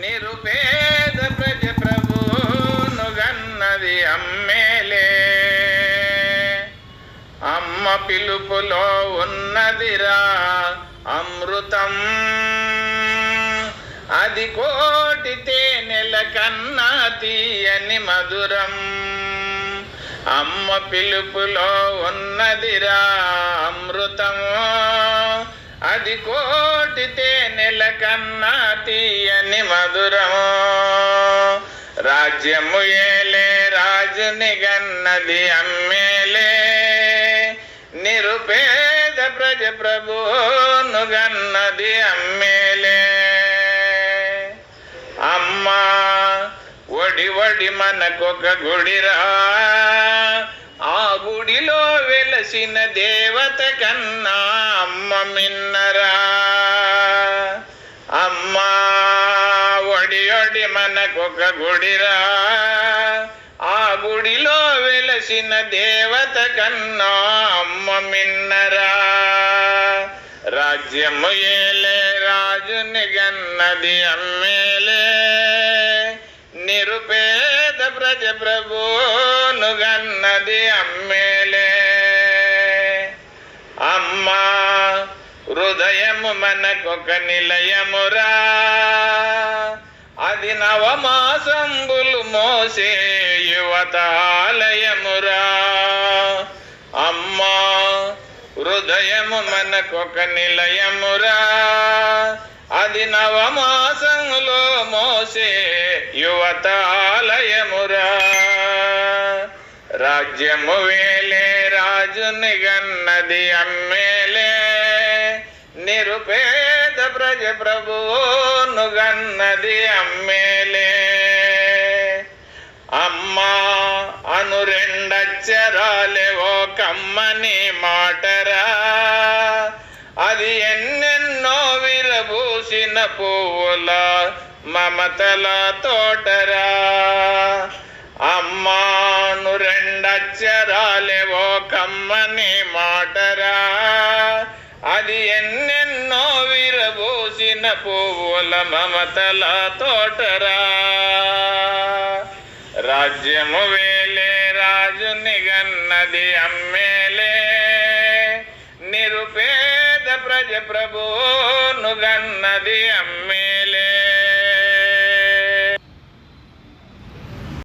నిరుపేద ప్రజ ప్రభువును గన్నది అమ్మేలే. అమ్మ పిలుపులో ఉన్నదిరా అమృతం. అది కోటి తేనెల కన్నా తీయని మధురం. అమ్మ పిలుపులో ఉన్నదిరా అమృతము. అది కోటి తేనెల కన్నా తీయని మధురము. రాజ్యము ఏలే రాజుని గన్నది అమ్మేలే. నిరుపేద ప్రజ ప్రభును గన్నది అమ్మేలే. అమ్మా ఒడి ఒడి మనకొక గుడిరా. ఆ గుడిలో వెలసిన దేవత కన్నా అమ్మ మిన్నరా. అమ్మా ఒడి ఒడి మనకొక గుడిరా. ఆ గుడిలో వెలసిన దేవత కన్నా అమ్మ మిన్నరా. రాజ్యము ఏలే రాజుని గన్నది అమ్మేలే. నిరుపేద ప్రజ ప్రభు అమ్మేలే అమ్మా హృదయము మనకొక నిలయమురా అది నవమాసంబులు మోసే యువతాలయమురా అమ్మా హృదయము మనకొక నిలయమురా అది నవమాసంలో మోసే యువతాలయ రాజ్యము వేలే రాజుని గన్నది అమ్మేలే. నిరుపేద ప్రజ ప్రభువును గన్నది అమ్మేలే. అమ్మా అను రెండచ్చరాలే ఓ కమ్మని మాటరా. అది ఎన్నెన్నో విరబూసిన పువ్వుల మమతల తోటరా. అమ్మాను రెండచ్చరాలే కమ్మని మాటరా. అది ఎన్నెన్నో విరబూసిన పువ్వుల మమతల తోటరా. రాజ్యము వేలే రాజుని గన్నది అమ్మేలే. నిరుపేద ప్రజ ప్రభువును గన్నది అమ్మే